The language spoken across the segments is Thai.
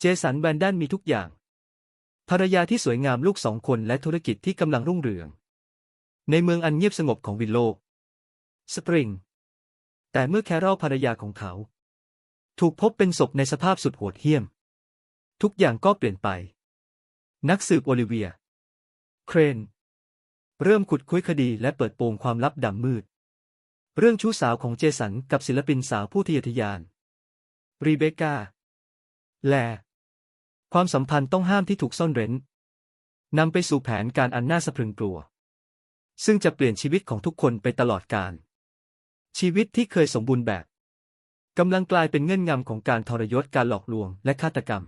เจสันแวนดันมีทุกอย่าง ภรรยาที่สวยงามลูกสองคนและธุรกิจที่กำลังรุ่งเรือง ในเมืองอันเงียบสงบของวิลโล สปริง แต่เมื่อแคโรลภรรยาของเขา ถูกพบเป็นศพในสภาพสุดโหดเหี้ยม ทุกอย่างก็เปลี่ยนไป นักสืบโอลิเวีย เครน เริ่มขุดคุ้ยคดีและเปิดโปงความลับดำมืด เรื่องชู้สาวของเจสันกับศิลปินสาวผู้ทะเยอทะยาน รีเบคก้าแล ความสัมพันธ์ต้องห้ามที่ถูกซ่อนเร้นนำไปสู่แผนการอันน่าสะพรึงกลัว ซึ่งจะเปลี่ยนชีวิตของทุกคนไปตลอดกาลชีวิตที่เคยสมบูรณ์แบบกำลังกลายเป็นเงื่อนงำของการทรยศการหลอกลวงและฆาตกรรม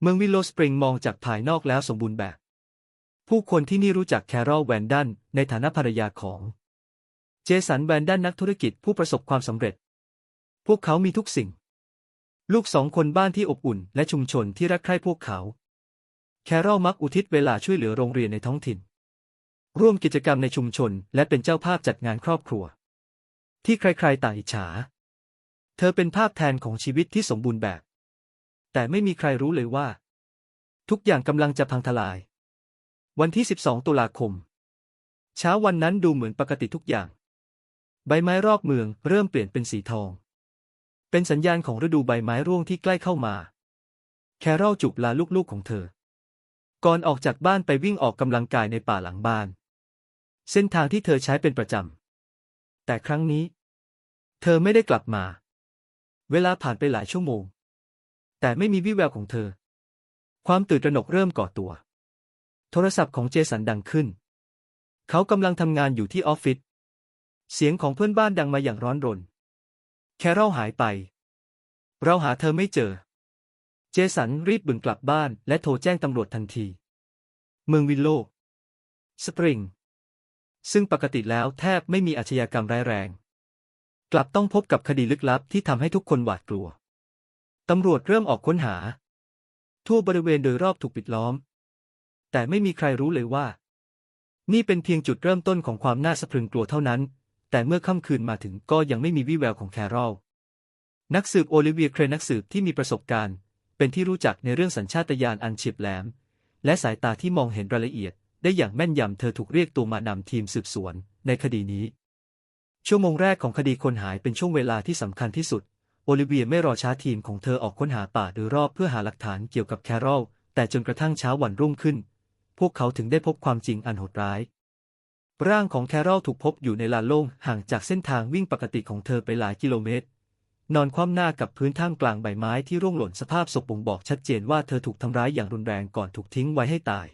เมืองวิลโลสปริงมองจากภายนอกแล้วสมบูรณ์แบบ ผู้คนที่นี่รู้จักแคโรลแวนดันในฐานะภรรยาของ เจสันแวนดันนักธุรกิจผู้ประสบความสำเร็จ พวกเขามีทุกสิ่ง ลูกสองคนบ้านที่อบอุ่น และชุมชนที่รักใคร่พวกเขา แคโรลมักอุทิศเวลาช่วยเหลือโรงเรียนในท้องถิ่น ร่วมกิจกรรมในชุมชน และเป็นเจ้าภาพจัดงานครอบครัว ที่ใครๆต่างอิจฉา เธอเป็นภาพแทนของชีวิตที่สมบูรณ์แบบ แต่ไม่มีใครรู้เลยว่า ทุกอย่างกำลังจะพังทลาย วันที่ 12 ตุลาคม เช้าวันนั้นดูเหมือนปกติทุกอย่าง ใบไม้รอบเมืองเริ่มเปลี่ยนเป็นสีทอง เป็นสัญญาณของฤดูใบไม้ร่วงที่ใกล้เข้ามา แคโรลจุบลาลูกๆของเธอ ก่อนออกจากบ้านไปวิ่งออกกำลังกายในป่าหลังบ้าน เส้นทางที่เธอใช้เป็นประจำ แต่ครั้งนี้ เธอไม่ได้กลับมา เวลาผ่านไปหลายชั่วโมง แต่ไม่มีวี่แววของเธอ ความตื่นตระหนกเริ่มก่อตัว โทรศัพท์ของเจสันดังขึ้น เขากำลังทำงานอยู่ที่ออฟฟิศ เสียงของเพื่อนบ้านดังมาอย่างร้อนรน แคโรลหายไป เราหาเธอไม่เจอ เจสันรีบบึงกลับบ้านและโทรแจ้งตำรวจทันที เมืองวิลโล สปริง ซึ่งปกติแล้วแทบไม่มีอาชญากรรมร้ายแรง กลับต้องพบกับคดีลึกลับที่ทำให้ทุกคนหวาดกลัว ตำรวจเริ่มออกค้นหา ทั่วบริเวณโดยรอบถูกปิดล้อม แต่ไม่มีใครรู้เลยว่า นี่เป็นเพียงจุดเริ่มต้นของความน่าสะพรึงกลัวเท่านั้น แต่เมื่อค่ำคืนมาถึงก็ยังไม่มีวี่แววของแคโรลนักสืบโอลิเวียเครนักสืบที่มีประสบการณ์ เป็นที่รู้จักในเรื่องสัญชาตญาณอันเฉียบแหลม และสายตาที่มองเห็นรายละเอียด ได้อย่างแม่นยำเธอถูกเรียกตัวมานำทีมสืบสวน ในคดีนี้ ชั่วโมงแรกของคดีคนหายเป็นช่วงเวลาที่สำคัญที่สุด โอลิเวียไม่รอช้าทีมของเธอออกค้นหาป่าโดยรอบเพื่อหาหลักฐานเกี่ยวกับแคโรลแต่จนกระทั่งเช้าวันรุ่งขึ้น พวกเขาถึงได้พบความจริงอันโหดร้าย ร่างของแคโรลถูกพบอยู่ในลานโล่งห่างจากเส้นทางวิ่งปกติของเธอไปหลายกิโลเมตร นอนคว่ำหน้ากับพื้นท่ามกลางใบไม้ที่ร่วงหล่นสภาพศพบ่งบอกชัดเจนว่าเธอถูกทำร้ายอย่างรุนแรงก่อนถูกทิ้งไว้ให้ตาย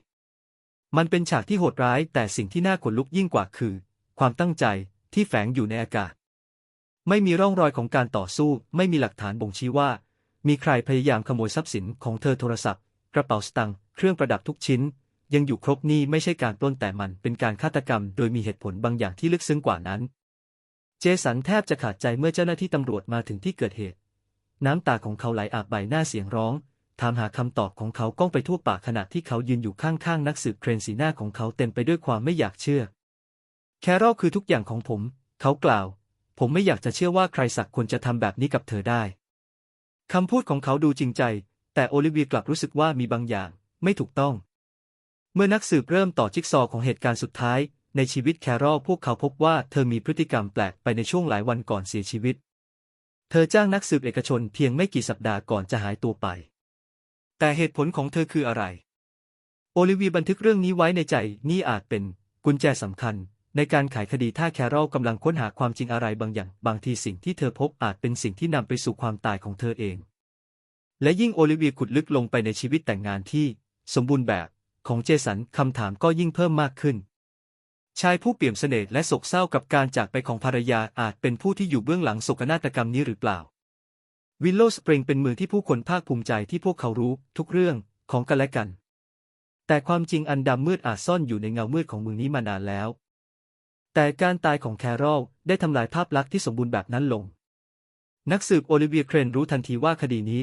มันเป็นฉากที่โหดร้ายแต่สิ่งที่น่าขนลุกยิ่งกว่าคือ ความตั้งใจที่แฝงอยู่ในอากาศ ไม่มีร่องรอยของการต่อสู้ ไม่มีหลักฐานบ่งชี้ว่า มีใครพยายามขโมยทรัพย์สินของเธอโทรศัพท์ กระเป๋าสตางค์เครื่องประดับทุกชิ้น ยังอยู่ครบนี่ไม่ใช่การปล้นแต่มันเป็นการฆาตกรรม โดยมีเหตุผลบางอย่างที่ลึกซึ้งกว่านั้น เจสันแทบจะขาดใจเมื่อเจ้าหน้าที่ตำรวจมาถึงที่เกิดเหตุ น้ำตาของเขาไหลอาบใบหน้าเสียงร้อง ถามหาคำตอบของเขาก้องไปทั่วปากขณะที่เขายืนอยู่ข้างๆนักสืบเครนสีหน้าของเขาเต็มไปด้วยความไม่อยากเชื่อ แคโรลคือทุกอย่างของผม เขากล่าว ผมไม่อยากจะเชื่อว่าใครสักคนจะทำแบบนี้กับเธอได้คำพูดของเขาดูจริงใจ แต่โอลิเวียกลับรู้สึกว่ามีบางอย่าง ไม่ถูกต้อง เมื่อนักสืบเริ่มต่อจิ๊กซอว์ของเหตุการณ์สุดท้าย ในชีวิตแคโรลพวกเขาพบว่าเธอมีพฤติกรรมแปลกไปในช่วงหลายวันก่อนเสียชีวิต เธอจ้างนักสืบเอกชนเพียงไม่กี่สัปดาห์ก่อนจะหายตัวไป แต่เหตุผลของเธอคืออะไร โอลิเวียบันทึกเรื่องนี้ไว้ในใจนี่อาจเป็นกุญแจสำคัญ ในการไขคดีถ้าแคโรลกำลังค้นหาความจริงอะไรบางอย่าง บางทีสิ่งที่เธอพบอาจเป็นสิ่งที่นำไปสู่ความตายของเธอเอง และยิ่งโอลิเวียขุดลึกลงไปในชีวิตแต่งงานที่ สมบูรณ์แบบ ของเจสันคำถามก็ยิ่งเพิ่มมากขึ้น ชายผู้เปี่ยมเสน่ห์และโศกเศร้ากับการจากไปของภรรยาอาจเป็นผู้ที่อยู่เบื้องหลังโศกนาฏกรรมนี้หรือเปล่า วิลโลสปริงเป็นเมืองที่ผู้คนภาคภูมิใจที่พวกเขารู้ทุกเรื่องของกันและกัน แต่ความจริงอันดำมืดอาจซ่อนอยู่ในเงามืดของเมืองนี้มานานแล้ว แต่การตายของแคโรลได้ทำลายภาพลักษณ์ที่สมบูรณ์แบบนั้นลง นักสืบโอลิเวียเครนรู้ทันทีว่าคดีนี้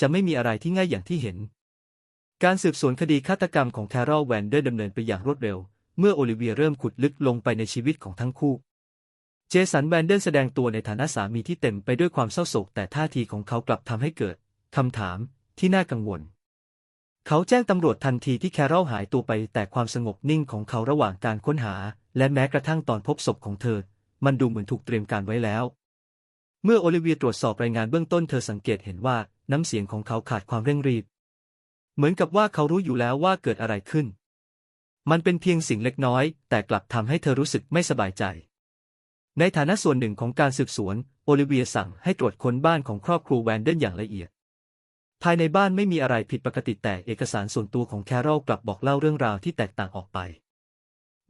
จะไม่มีอะไรที่ง่ายอย่างที่เห็น การสืบสวนคดีฆาตกรรมของแคโรลแวนเดอร์ดำเนินไปอย่างรวดเร็ว เมื่อโอลิเวียเริ่มขุดลึกลงไปในชีวิตของทั้งคู่ เจสันแวนเดอร์แสดงตัวในฐานะสามีที่เต็มไปด้วยความเศร้าโศก แต่ท่าทีของเขากลับทำให้เกิดคำถามที่น่ากังวล เขาแจ้งตำรวจทันทีที่แคโรลหายตัวไป แต่ความสงบนิ่งของเขาระหว่างการค้นหา และแม้กระทั่งตอนพบศพของเธอ มันดูเหมือนถูกเตรียมการไว้แล้ว เมื่อโอลิเวียตรวจสอบรายงานเบื้องต้นเธอสังเกตเห็นว่าน้ำเสียงของเขาขาดความเร่งรีบ เหมือนกับว่าเขารู้อยู่แล้วว่าเกิดอะไรขึ้น มันเป็นเพียงสิ่งเล็กน้อย แต่กลับทำให้เธอรู้สึกไม่สบายใจ ในฐานะส่วนหนึ่งของการสืบสวน โอลิเวียสั่งให้ตรวจค้นบ้านของครอบครัวแวนเดนอย่างละเอียด ภายในบ้านไม่มีอะไรผิดปกติแต่เอกสารส่วนตัวของแคโรลกลับบอกเล่าเรื่องราวที่แตกต่างออกไป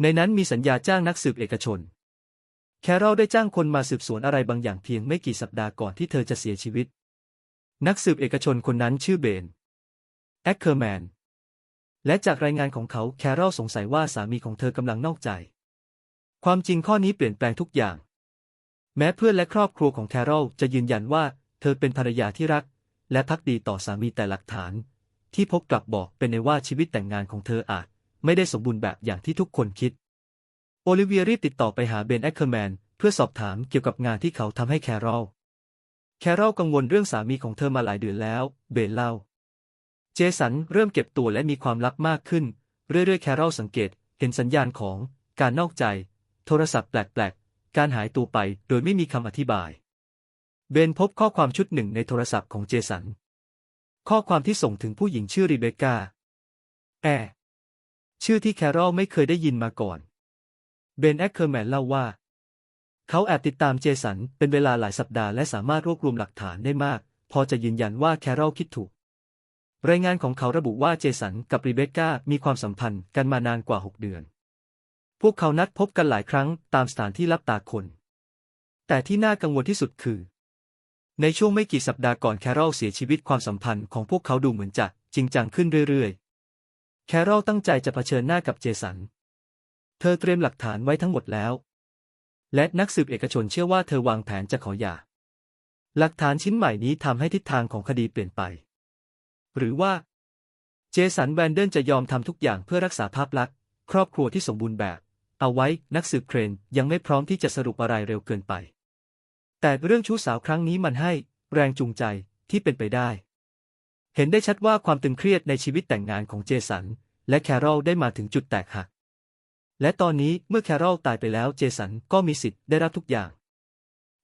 ในนั้นมีสัญญาจ้างนักสืบเอกชน แคโรลได้จ้างคนมาสืบสวนอะไรบางอย่างเพียงไม่กี่สัปดาห์ก่อนที่เธอจะเสียชีวิต นักสืบเอกชนคนนั้นชื่อเบน แอคเคอร์แมน และจากรายงานของเขาแคโรลสงสัยว่าสามีของเธอกำลังนอกใจ ความจริงข้อนี้เปลี่ยนแปลงทุกอย่าง แม้เพื่อนและครอบครัวของแคโรลจะยืนยันว่าเธอเป็นภรรยาที่รัก และพักดีต่อสามีแต่หลักฐาน ที่พบกลับบอกเป็นในว่าชีวิตแต่งงานของเธออาจ ไม่ได้สมบูรณ์แบบอย่างที่ทุกคนคิด โอลิเวียรีบติดต่อไปหาเบนแอคเคอร์แมนเพื่อสอบถามเกี่ยวกับงานที่เขาทำให้แคโรลแคโรลกังวลเรื่องสามีของเธอมาหลายเดือนแล้ว เบนเล่า เจสันเริ่มเก็บตัวและมีความลับมากขึ้น เรื่อยๆ แคโรลสังเกตเห็นสัญญาณของการนอกใจ โทรศัพท์แปลกๆ การหายตัวไปโดยไม่มีคำอธิบาย เบนพบข้อความชุดหนึ่งในโทรศัพท์ของเจสัน ข้อความที่ส่งถึงผู้หญิงชื่อรีเบคก้าแอชื่อที่แคโรลไม่เคยได้ยินมาก่อน เบนแอคเคอร์แมนเล่าว่า เขาแอบติดตามเจสันเป็นเวลาหลายสัปดาห์และสามารถรวบรวมหลักฐานได้มาก พอจะยืนยันว่าแคโรลคิดถูก รายงานของเขาระบุว่าเจสันกับรีเบคก้ามีความสัมพันธ์กันมานานกว่า 6 เดือน พวกเขานัดพบกันหลายครั้งตามสถานที่รับตาคน แต่ที่น่ากังวลที่สุดคือ ในช่วงไม่กี่สัปดาห์ก่อนแคโรลเสียชีวิตความสัมพันธ์ของพวกเขาดูเหมือนจะจริงจังขึ้นเรื่อยๆ แคโรลตั้งใจจะเผชิญหน้ากับเจสัน เธอเตรียมหลักฐานไว้ทั้งหมดแล้ว และนักสืบเอกชนเชื่อว่าเธอวางแผนจะขอหย่าหลักฐานชิ้นใหม่นี้ทำให้ทิศทางของคดีเปลี่ยนไป หรือว่า เจสันแวนเดนจะยอมทำทุกอย่างเพื่อรักษาภาพลักษณ์ครอบครัวที่สมบูรณ์แบบ เอาไว้นักสืบเครนยังไม่พร้อมที่จะสรุปอะไรเร็วเกินไป แต่เรื่องชู้สาวครั้งนี้มันให้แรงจูงใจที่เป็นไปได้ เห็นได้ชัดว่าความตึงเครียดในชีวิตแต่งงานของเจสัน และแคโรลได้มาถึงจุดแตกหัก และตอนนี้เมื่อแคโรลตายไปแล้วเจสันก็มีสิทธิ์ได้รับทุกอย่าง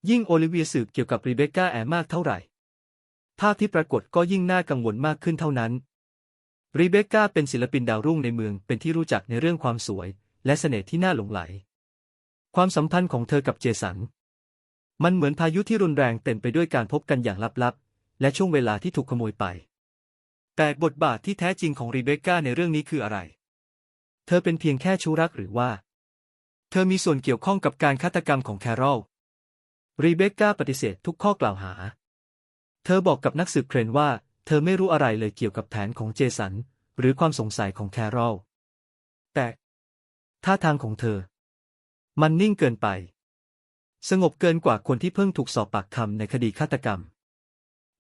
ยิ่งโอลิเวียสืบเกี่ยวกับรีเบคก้าแอร์มากเท่าไหร่ ภาพที่ปรากฏก็ยิ่งน่ากังวลมากขึ้นเท่านั้น รีเบคก้าเป็นศิลปินดาวรุ่งในเมืองเป็นที่รู้จักในเรื่องความสวย และเสน่ห์ที่น่าหลงไหล ความสัมพันธ์ของเธอกับเจสัน มันเหมือนพายุที่รุนแรงเต็มไปด้วยการพบกันอย่างลับๆ และช่วงเวลาที่ถูกขโมยไป แต่บทบาทที่แท้จริงของรีเบคก้าในเรื่องนี้คืออะไร เธอเป็นเพียงแค่ชู้รักหรือว่า เธอมีส่วนเกี่ยวข้องกับการฆาตกรรมของแคโรลรีเบคก้าปฏิเสธทุกข้อกล่าวหา เธอบอกกับนักสืบเครนว่า เธอไม่รู้อะไรเลยเกี่ยวกับแผนของเจสัน หรือความสงสัยของแคโรลแต่ท่าทางของเธอ มันนิ่งเกินไป สงบเกินกว่าคนที่เพิ่งถูกสอบปากคำในคดีฆาตกรรม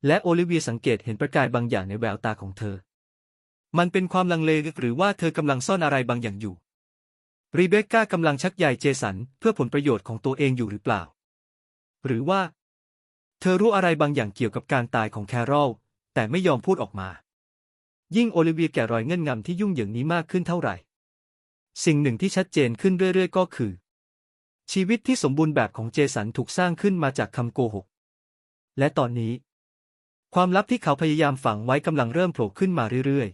และโอลิเวียสังเกตเห็นประกายบางอย่างในแววตาของเธอ มันเป็นความลังเลหรือว่าเธอกำลังซ่อนอะไรบางอย่างอยู่รีเบคก้ากำลังชักใยเจสันเพื่อผลประโยชน์ของตัวเองอยู่หรือเปล่า หรือว่า เธอรู้อะไรบางอย่างเกี่ยวกับการตายของแคโรลแต่ไม่ยอมพูดออกมา ยิ่งโอลิเวียแก่รอยเงื่อนงำที่ยุ่งเหยิงนี้มากขึ้นเท่าไหร่ สิ่งหนึ่งที่ชัดเจนขึ้นเรื่อยๆ ก็คือ ชีวิตที่สมบูรณ์แบบของเจสันถูกสร้างขึ้นมาจากคำโกหก และตอนนี้ ความลับที่เขาพยายามฝังไว้กำลังเริ่มโผล่ขึ้นมาเรื่อย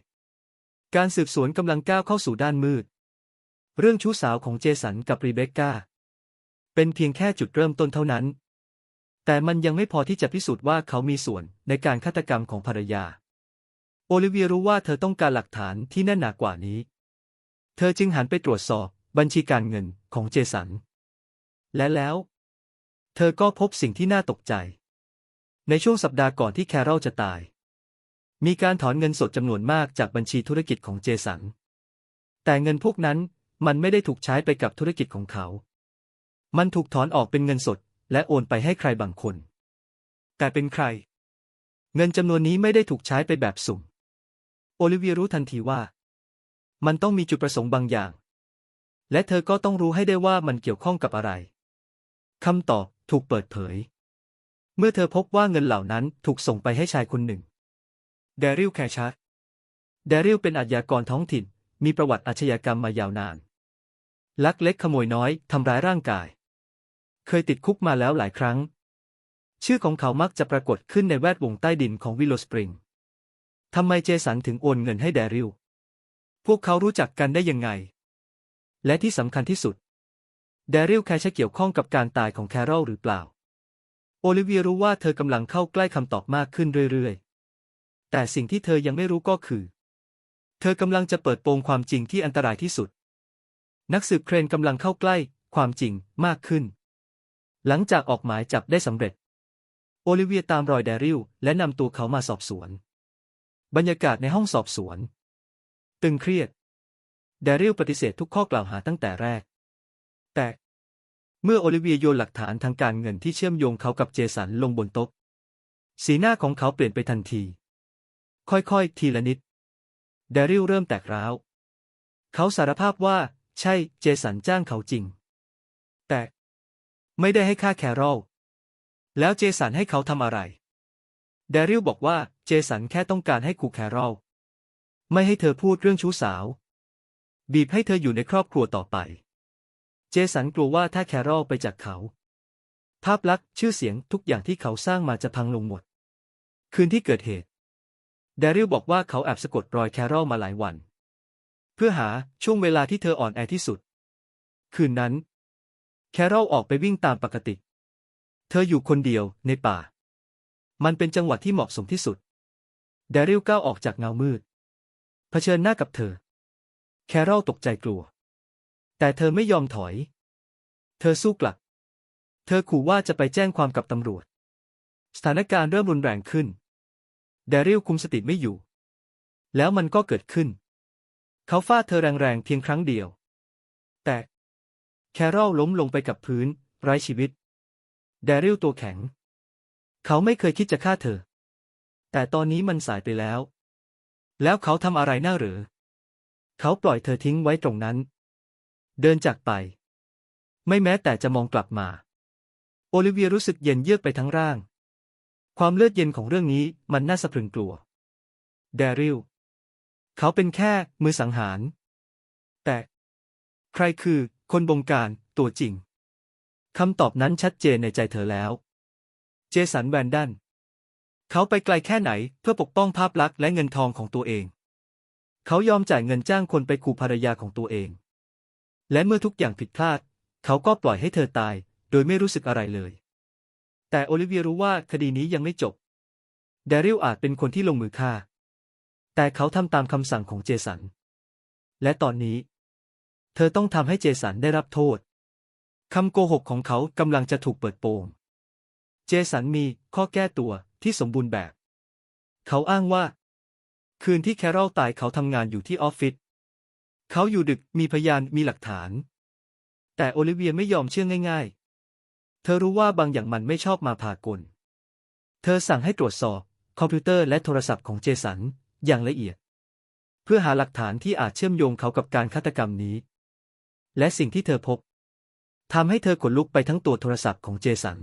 ๆ การสืบสวนกำลังก้าวเข้าสู่ด้านมืด เรื่องชู้สาวของเจสันกับรีเบคก้าเป็นเพียงแค่จุดเริ่มต้นเท่านั้น แต่มันยังไม่พอที่จะพิสูจน์ว่าเขามีส่วนในการฆาตกรรมของภรรยา โอลิเวียรู้ว่าเธอต้องการหลักฐานที่แน่นหนากว่านี้ เธอจึงหันไปตรวจสอบบัญชีการเงินของเจสัน และแล้ว เธอก็พบสิ่งที่น่าตกใจ ในช่วงสัปดาห์ก่อนที่แคโรลจะตาย มีการถอนเงินสดจำนวนมากจากบัญชีธุรกิจของเจสัน แต่เงินพวกนั้นมันไม่ได้ถูกใช้ไปกับธุรกิจของเขา มันถูกถอนออกเป็นเงินสด และโอนไปให้ใครบางคน แต่เป็นใคร เงินจำนวนนี้ไม่ได้ถูกใช้ไปแบบสุ่ม โอลิเวียรู้ทันทีว่า มันต้องมีจุดประสงค์บางอย่าง และเธอก็ต้องรู้ให้ได้ว่ามันเกี่ยวข้องกับอะไรคำตอบถูกเปิดเผย เมื่อเธอพบว่าเงินเหล่านั้นถูกส่งไปให้ชายคนหนึ่ง เดริลแคชัดเดริลเป็นอาชญากรท้องถิ่น มีประวัติอาชญากรรมมายาวนาน ลักเล็กขโมยน้อย ทำร้ายร่างกาย เคยติดคุกมาแล้วหลายครั้ง ชื่อของเขามักจะปรากฏขึ้นในแวดวงใต้ดินของวิลโลสปริงทำไมเจสันถึงโอนเงินให้เดริล พวกเขารู้จักกันได้ยังไง และที่สำคัญที่สุดเดริลแคชเกี่ยวข้องกับการตายของแคโรลหรือเปล่า โอลิเวียรู้ว่าเธอกำลังเข้าใกล้คำตอบมากขึ้นเรื่อยๆ แต่สิ่งที่เธอยังไม่รู้ก็คือ เธอกำลังจะเปิดโปงความจริงที่อันตรายที่สุด นักสืบเครนกำลังเข้าใกล้ความจริงมากขึ้น หลังจากออกหมายจับได้สำเร็จ โอลิเวียตามรอยเดริลและนำตัวเขามาสอบสวน บรรยากาศในห้องสอบสวน ตึงเครียดเดริลปฏิเสธทุกข้อกล่าวหาตั้งแต่แรก แต่เมื่อโอลิเวียโยนหลักฐานทางการเงินที่เชื่อมโยงเขากับเจสันลงบนโต๊ะ สีหน้าของเขาเปลี่ยนไปทันที ค่อยๆ ทีละนิด เดริลเริ่มแตกร้าว เขาสารภาพว่า ใช่ เจสันจ้างเขาจริง แต่ ไม่ได้ให้ค่าแครอลแล้วเจสันให้เขาทำอะไรเดริลบอกว่าเจสันแค่ต้องการให้ขู่แครอลไม่ให้เธอพูดเรื่องชู้สาว บีบให้เธออยู่ในครอบครัวต่อไป เจสันกลัวว่าถ้าแครอลไปจากเขา ภาพลักษณ์ชื่อเสียงทุกอย่างที่เขาสร้างมาจะพังลงหมด คืนที่เกิดเหตุเดริลบอกว่าเขาแอบสะกดรอยแครอลมาหลายวัน เพื่อหาช่วงเวลาที่เธออ่อนแอที่สุด คืนนั้น แครอลออกไปวิ่งตามปกติ เธออยู่คนเดียวในป่า มันเป็นจังหวะที่เหมาะสมที่สุด เดริลก้าวออกจากเงามืด เผชิญหน้ากับเธอ แครอลตกใจกลัว แต่เธอไม่ยอมถอย เธอสู้กลับ เธอขู่ว่าจะไปแจ้งความกับตำรวจ สถานการณ์เริ่มรุนแรงขึ้น เดริลคุมสติไม่อยู่ แล้วมันก็เกิดขึ้น เขาฟาดเธอแรงๆเพียงครั้งเดียว แต่ แครอลล้มลงไปกับพื้น ไร้ชีวิตเดริลตัวแข็ง เขาไม่เคยคิดจะฆ่าเธอ แต่ตอนนี้มันสายไปแล้ว แล้วเขาทำอะไรน่าหรือ เขาปล่อยเธอทิ้งไว้ตรงนั้น เดินจากไป ไม่แม้แต่จะมองกลับมา โอลิเวียรู้สึกเย็นเยือกไปทั้งร่าง ความเลือดเย็นของเรื่องนี้มันน่าสะพรึงกลัวเดริลเขาเป็นแค่มือสังหาร แต่ ใครคือ คนบงการตัวจริง คำตอบนั้นชัดเจนในใจเธอแล้ว เจสันแวนดัน เขาไปไกลแค่ไหนเพื่อปกป้องภาพลักษณ์และเงินทองของตัวเอง เขายอมจ่ายเงินจ้างคนไปขู่ภรรยาของตัวเอง และเมื่อทุกอย่างผิดพลาด เขาก็ปล่อยให้เธอตาย โดยไม่รู้สึกอะไรเลย แต่โอลิเวียรู้ว่าคดีนี้ยังไม่จบเดริลอาจเป็นคนที่ลงมือฆ่า แต่เขาทำตามคำสั่งของเจสัน และตอนนี้ เธอต้องทำให้เจสันได้รับโทษคำโกหกของเขากำลังจะถูกเปิดโปง เจสันมีข้อแก้ตัวที่สมบูรณ์แบบ เขาอ้างว่า คืนที่แคโรลตายเขาทำงานอยู่ที่ออฟฟิศ เขาอยู่ดึกมีพยานมีหลักฐาน แต่โอลิเวียไม่ยอมเชื่อง่ายๆ เธอรู้ว่าบางอย่างมันไม่ชอบมาพากล เธอสั่งให้ตรวจสอบ คอมพิวเตอร์และโทรศัพท์ของเจสันอย่างละเอียด เพื่อหาหลักฐานที่อาจเชื่อมโยงเขากับการฆาตกรรมนี้ และสิ่งที่เธอพบทำให้เธอขนลุกไปทั้งตัวโทรศัพท์ของเจสัน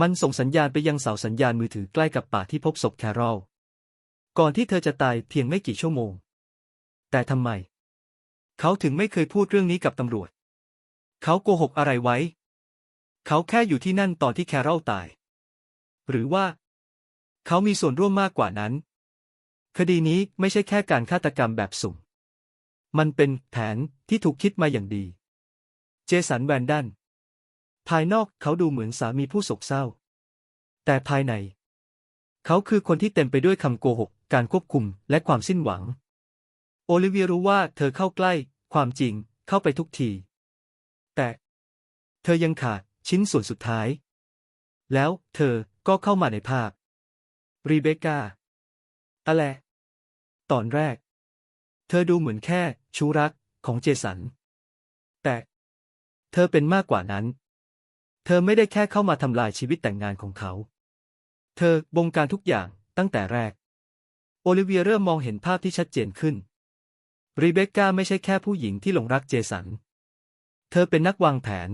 มันส่งสัญญาณไปยังเสาสัญญาณมือถือใกล้กับป่าที่พบศพแครอลก่อนที่เธอจะตายเพียงไม่กี่ชั่วโมง แต่ทำไม เขาถึงไม่เคยพูดเรื่องนี้กับตำรวจ เขาโกหกอะไรไว้ เขาแค่อยู่ที่นั่นตอนที่แครอลตาย หรือว่า เขามีส่วนร่วมมากกว่านั้น คดีนี้ไม่ใช่แค่การฆาตกรรมแบบสุ่ม มันเป็นแผนที่ถูกคิดมาอย่างดี เจสันแวนดัน ภายนอกเขาดูเหมือนสามีผู้โศกเศร้า แต่ภายใน เขาคือคนที่เต็มไปด้วยคำโกหก การควบคุมและความสิ้นหวัง โอลิเวียรู้ว่าเธอเข้าใกล้ ความจริงเข้าไปทุกที แต่ เธอยังขาดชิ้นส่วนสุดท้าย แล้วเธอก็เข้ามาในภาพ รีเบคก้าอะไรตอนแรก เธอดูเหมือนแค่ ชู้รักของเจสัน แต่เธอเป็นมากกว่านั้น เธอไม่ได้แค่เข้ามาทำลายชีวิตแต่งงานของเขา เธอบงการทุกอย่างตั้งแต่แรก โอลิเวียเริ่มมองเห็นภาพที่ชัดเจนขึ้น รีเบคก้าไม่ใช่แค่ผู้หญิงที่หลงรักเจสัน เธอเป็นนักวางแผน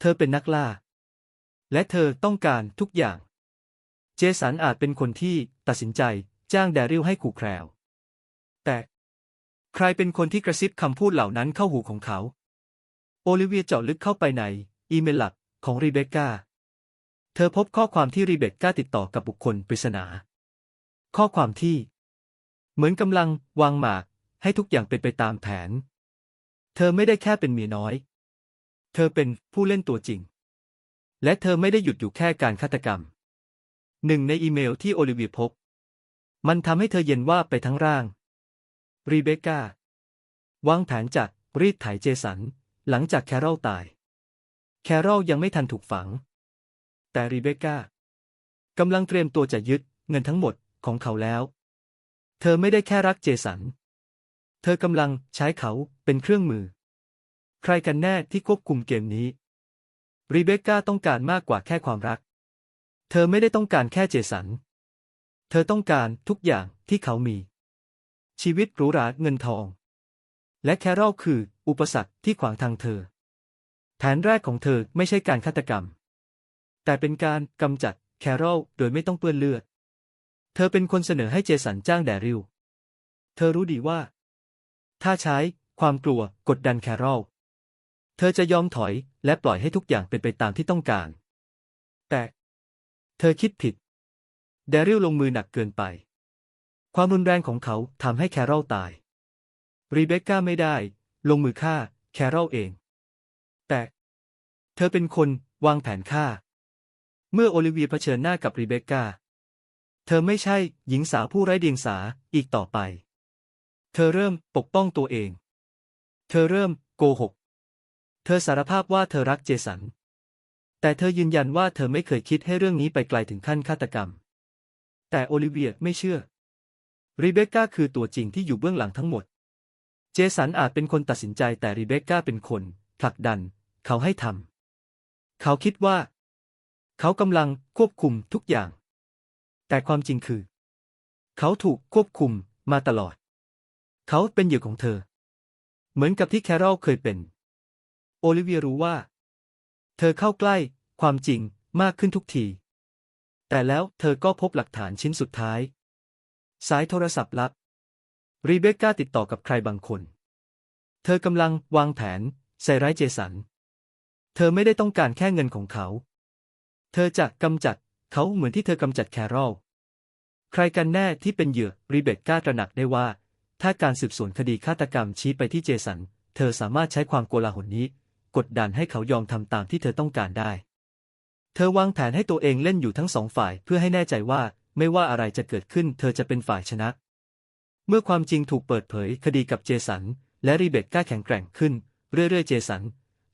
เธอเป็นนักล่า และเธอต้องการทุกอย่าง เจสันอาจเป็นคนที่ตัดสินใจจ้างแดริลให้ขู่แคลว ใครเป็นคนที่กระซิบคำพูดเหล่านั้นเข้าหูของเขา โอลิเวียเจาะลึกเข้าไปใน อีเมลหลักของรีเบคก้า เธอพบข้อความที่รีเบคก้าติดต่อกับบุคคลปริศนา ข้อความที่ เหมือนกำลังวางหมาก ให้ทุกอย่างเป็นไปตามแผน เธอไม่ได้แค่เป็นเมียน้อย เธอเป็นผู้เล่นตัวจริง และเธอไม่ได้หยุดอยู่แค่การฆาตกรรม หนึ่งในอีเมลที่โอลิเวียพบ มันทำให้เธอเย็นว่าไปทั้งร่าง รีเบคก้าวางแผนจากรีดไถเจสัน หลังจากแคโรลตาย แคโรลยังไม่ทันถูกฝัง แต่รีเบคก้ากำลังเตรียมตัวจะยึดเงินทั้งหมดของเขาแล้ว เธอไม่ได้แค่รักเจสัน เธอกำลังใช้เขาเป็นเครื่องมือ ใครกันแน่ที่ควบคุมเกมนี้ รีเบคก้าต้องการมากกว่าแค่ความรัก เธอไม่ได้ต้องการแค่เจสัน เธอต้องการทุกอย่างที่เขามี ชีวิตหรูหราเงินทอง และแคโรลคือ อุปสรรคที่ขวางทางเธอ แผนแรกของเธอไม่ใช่การฆาตกรรม แต่เป็นการกำจัดแคโรลโดยไม่ต้องเปื้อนเลือด เธอเป็นคนเสนอให้เจสันจ้างแดริล เธอรู้ดีว่า ถ้าใช้ความกลัวกดดันแคโรลเธอจะยอมถอยและปล่อยให้ทุกอย่างเป็นไปตามที่ต้องการ แต่ เธอคิดผิด แดริลลงมือหนักเกินไป ความรุนแรงของเขาทำให้แคโรลตาย รีเบคก้าไม่ได้ ลงมือฆ่า แคโรลเอง แต่เธอเป็นคนวางแผนฆ่า เมื่อโอลิเวียเผชิญหน้ากับรีเบคก้า เธอไม่ใช่หญิงสาวผู้ไร้เดียงสาอีกต่อไป เธอเริ่มปกป้องตัวเอง เธอเริ่มโกหก เธอสารภาพว่าเธอรักเจสัน แต่เธอยืนยันว่าเธอไม่เคยคิดให้เรื่องนี้ไปไกลถึงขั้นฆาตกรรม แต่โอลิเวียไม่เชื่อ รีเบคก้าคือตัวจริงที่อยู่เบื้องหลังทั้งหมด เจสันอาจเป็นคนตัดสินใจแต่รีเบคก้าเป็นคน ผลักดัน เขาให้ทำ เขาคิดว่า เขากำลังควบคุมทุกอย่าง แต่ความจริงคือ เขาถูกควบคุมมาตลอด เขาเป็นเหยื่อของเธอ เหมือนกับที่แคโรลเคยเป็น โอลิเวียรู้ว่า เธอเข้าใกล้ความจริงมากขึ้นทุกที แต่แล้วเธอก็พบหลักฐานชิ้นสุดท้าย สายโทรศัพท์ลับ รีเบคก้าติดต่อกับใครบางคน เธอกำลังวางแผนใส่ร้ายเจสัน เธอไม่ได้ต้องการแค่เงินของเขา เธอจะกำจัดเขาเหมือนที่เธอกำจัดแคโรลใครกันแน่ที่เป็นเหยื่อรีเบคก้าตระหนักได้ว่า ถ้าการสืบสวนคดีฆาตกรรมชี้ไปที่เจสัน เธอสามารถใช้ความโกลาหลนี้ กดดันให้เขายอมทำตามที่เธอต้องการได้ เธอวางแผนให้ตัวเองเล่นอยู่ทั้งสองฝ่ายเพื่อให้แน่ใจว่า ไม่ว่าอะไรจะเกิดขึ้นเธอจะเป็นฝ่ายชนะ เมื่อความจริงถูกเปิดเผยคดีกับเจสัน และรีเบคก้าแข็งแกร่งขึ้น เรื่อยๆ เจสัน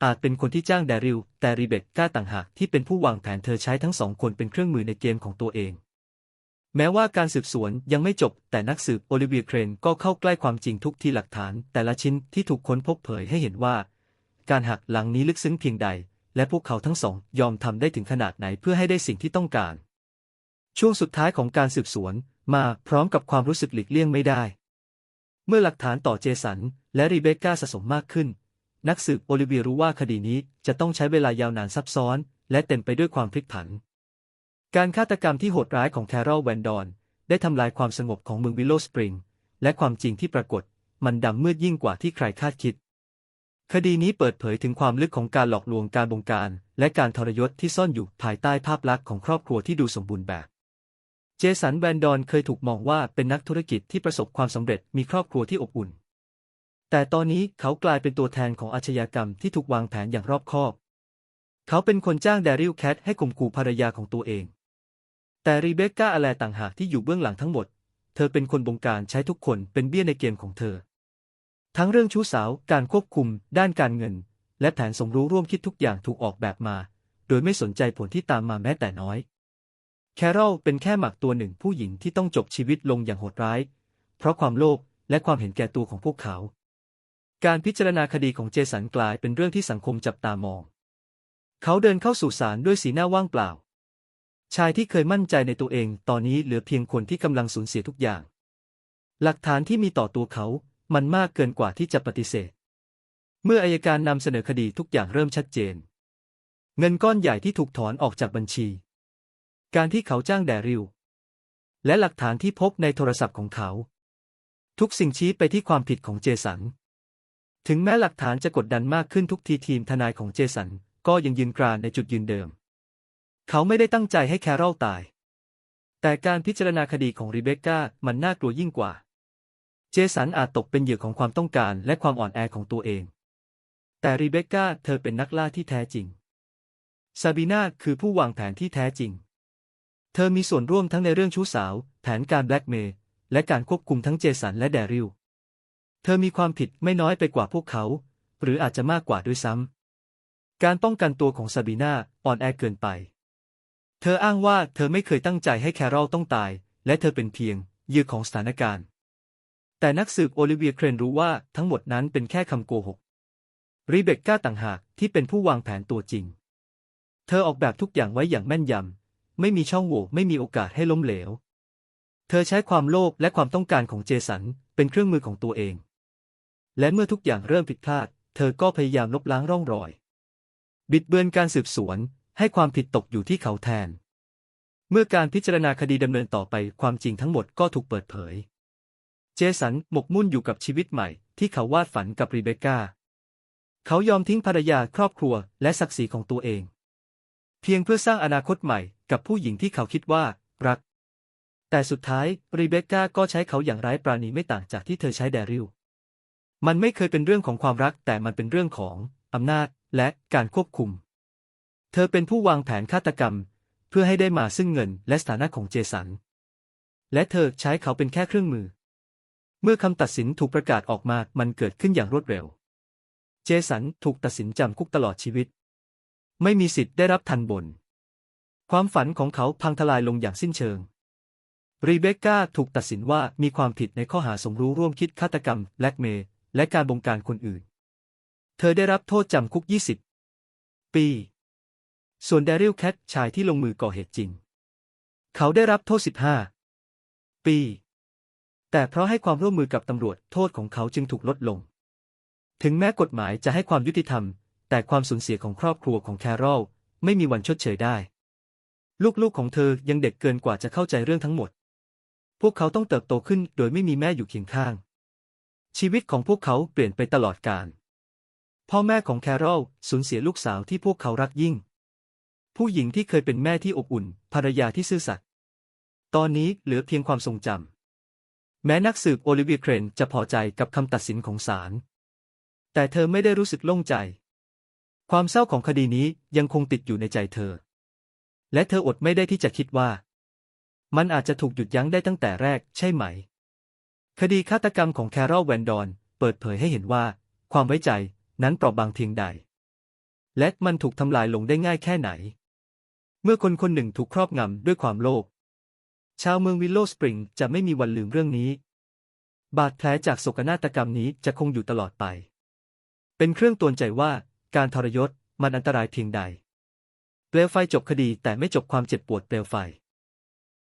อาจเป็นคนที่จ้างแดริล แต่รีเบคก้าต่างหากที่เป็นผู้วางแผนเธอใช้ทั้งสองคนเป็นเครื่องมือในเกมของตัวเอง แม้ว่าการสืบสวนยังไม่จบ แต่นักสืบโอลิเวียเครนก็เข้าใกล้ความจริงทุกที่หลักฐาน แต่ละชิ้นที่ถูกค้นพบเผยให้เห็นว่า การหักหลังนี้ลึกซึ้งเพียงใด และพวกเขาทั้งสองยอมทำได้ถึงขนาดไหนเพื่อให้ได้สิ่งที่ต้องการ ช่วงสุดท้ายของการสืบสวน มาพร้อมกับความรู้สึกหลีกเลี่ยงไม่ได้ เมื่อหลักฐานต่อเจสัน และรีเบคก้าสะสมมากขึ้น นักสืบโอลิเวียรู้ว่าคดีนี้จะต้องใช้เวลายาวนานซับซ้อน และเต็มไปด้วยความพลิกผัน การฆาตกรรมที่โหดร้ายของแคโรลแวนดอน ได้ทำลายความสงบของเมืองวิลโลสปริง และความจริงที่ปรากฏ มันดำมืดยิ่งกว่าที่ใครคาดคิดคดีนี้เปิดเผยถึงความลึกของการหลอกลวงการบงการ และการทรยศที่ซ่อนอยู่ภายใต้ภาพลักษณ์ของครอบครัวที่ดูสมบูรณ์แบบ เจสันแวนดอนเคยถูกมองว่าเป็นนักธุรกิจที่ประสบความสำเร็จมีครอบครัวที่อบอุ่น แต่ตอนนี้เขากลายเป็นตัวแทนของอาชญากรรมที่ถูกวางแผนอย่างรอบคอบ เขาเป็นคนจ้างแดริลแคทให้ข่มขู่ภรรยาของตัวเอง แต่รีเบคก้าอแลต่างหากที่อยู่เบื้องหลังทั้งหมด เธอเป็นคนบงการใช้ทุกคนเป็นเบี้ยในเกมของเธอ ทั้งเรื่องชู้สาว การควบคุม ด้านการเงิน และแผนสมรู้ร่วมคิดทุกอย่างถูกออกแบบมา โดยไม่สนใจผลที่ตามมาแม้แต่น้อย แคโรลเป็นแค่หมากตัวหนึ่งผู้หญิงที่ต้องจบชีวิตลงอย่างโหดร้าย เพราะความโลภและความเห็นแก่ตัวของพวกเขา การพิจารณาคดีของเจสันกลายเป็นเรื่องที่สังคมจับตามอง เขาเดินเข้าสู่ศาลด้วยสีหน้าว่างเปล่า ชายที่เคยมั่นใจในตัวเองตอนนี้เหลือเพียงคนที่กำลังสูญเสียทุกอย่าง หลักฐานที่มีต่อตัวเขา มันมากเกินกว่าที่จะปฏิเสธ เมื่ออายการนำเสนอคดีทุกอย่างเริ่มชัดเจน เงินก้อนใหญ่ที่ถูกถอนออกจากบัญชี การที่เขาจ้างแดริลและหลักฐานที่พบในโทรศัพท์ของเขา ทุกสิ่งชี้ไปที่ความผิดของเจสัน ถึงแม้หลักฐานจะกดดันมากขึ้นทุกทีทีมทนายของเจสันก็ยังยืนกรานในจุดยืนเดิม เขาไม่ได้ตั้งใจให้แคโรลตาย แต่การพิจารณาคดีของรีเบคก้ามันน่ากลัวยิ่งกว่า เจสันอาจตกเป็นเหยื่อของความต้องการและความอ่อนแอของตัวเอง แต่รีเบคก้าเธอเป็นนักล่าที่แท้จริงซาบีนาคือผู้วางแผนที่แท้จริง เธอมีส่วนร่วมทั้งในเรื่องชู้สาว แผนการแบล็กเมย์และการควบคุมทั้งเจสันและแดริล เธอมีความผิดไม่น้อยไปกว่าพวกเขา หรืออาจจะมากกว่าด้วยซ้ำ การป้องกันตัวของซาบีนาอ่อนแอเกินไป เธออ้างว่าเธอไม่เคยตั้งใจให้แคโรลต้องตาย และเธอเป็นเพียงเหยื่อของสถานการณ์ แต่นักสืบโอลิเวียเครนรู้ว่าทั้งหมดนั้นเป็นแค่คำโกหก รีเบคก้าต่างหากที่เป็นผู้วางแผนตัวจริง เธอออกแบบทุกอย่างไว้อย่างแม่นยำ ไม่มีช่องโหว่ไม่มีโอกาสให้ล้มเหลว เธอใช้ความโลภและความต้องการของเจสันเป็นเครื่องมือของตัวเอง และเมื่อทุกอย่างเริ่มผิดพลาด เธอก็พยายามลบล้างร่องรอย บิดเบือนการสืบสวนให้ความผิดตกอยู่ที่เขาแทน เมื่อการพิจารณาคดีดำเนินต่อไปความจริงทั้งหมดก็ถูกเปิดเผย เจสันหมกมุ่นอยู่กับชีวิตใหม่ที่เขาวาดฝันกับรีเบคก้า เขายอมทิ้งภรรยาครอบครัวและศักดิ์ศรีของตัวเอง เพียงเพื่อสร้างอนาคตใหม่ กับผู้หญิงที่เขาคิดว่า รัก แต่สุดท้ายรีเบคก้าก็ใช้เขาอย่างไร้ปราณีไม่ต่างจากที่เธอใช้แดริลมันไม่เคยเป็นเรื่องของความรักแต่มันเป็นเรื่องของอำนาจและการควบคุม เธอเป็นผู้วางแผนฆาตกรรม เพื่อให้ได้มาซึ่งเงินและสถานะของเจสัน และเธอใช้เขาเป็นแค่เครื่องมือ เมื่อคำตัดสินถูกประกาศออกมามันเกิดขึ้นอย่างรวดเร็ว เจสันถูกตัดสินจำคุกตลอดชีวิต ไม่มีสิทธิ์ได้รับทันบน ความฝันของเขาพังทลายลงอย่างสิ้นเชิง รีเบคก้าถูกตัดสินว่ามีความผิดในข้อหาสมรู้ร่วมคิดฆาตกรรมแบล็กเมย์และการบงการคนอื่น เธอได้รับโทษจำคุก 20 ปี ส่วนแดริลแคทชายที่ลงมือก่อเหตุจริง เขาได้รับโทษ 15 ปี แต่เพราะให้ความร่วมมือกับตำรวจโทษของเขาจึงถูกลดลง ถึงแม้กฎหมายจะให้ความยุติธรรม แต่ความสูญเสียของครอบครัวของแคโรลไม่มีวันชดเชยได้ ลูกๆของเธอยังเด็กเกินกว่าจะเข้าใจเรื่องทั้งหมด พวกเขาต้องเติบโตขึ้นโดยไม่มีแม่อยู่เคียงข้าง ชีวิตของพวกเขาเปลี่ยนไปตลอดกาล พ่อแม่ของแคโรลสูญเสียลูกสาวที่พวกเขารักยิ่ง ผู้หญิงที่เคยเป็นแม่ที่อบอุ่น ภรรยาที่ซื่อสัตย์ ตอนนี้เหลือเพียงความทรงจำ แม้นักสืบโอลิเวียเครนจะพอใจกับคำตัดสินของศาล แต่เธอไม่ได้รู้สึกโล่งใจ ความเศร้าของคดีนี้ยังคงติดอยู่ในใจเธอ และเธออดไม่ได้ที่จะคิดว่า มันอาจจะถูกหยุดยั้งได้ตั้งแต่แรกใช่ไหม คดีฆาตกรรมของแคโรลแวนดอนเปิดเผยให้เห็นว่า ความไว้ใจนั้นเปราะบางเพียงใด และมันถูกทำลายลงได้ง่ายแค่ไหน เมื่อคนคนหนึ่งถูกครอบงำด้วยความโลภชาวเมืองวิลโลสปริงจะไม่มีวันลืมเรื่องนี้ บาดแผลจากโศกนาฏกรรมนี้จะคงอยู่ตลอดไป เป็นเครื่องตือนใจว่าการทรยศมันอันตรายเพียงใด เปลวไฟจบคดีแต่ไม่จบความเจ็บปวดเปลวไฟ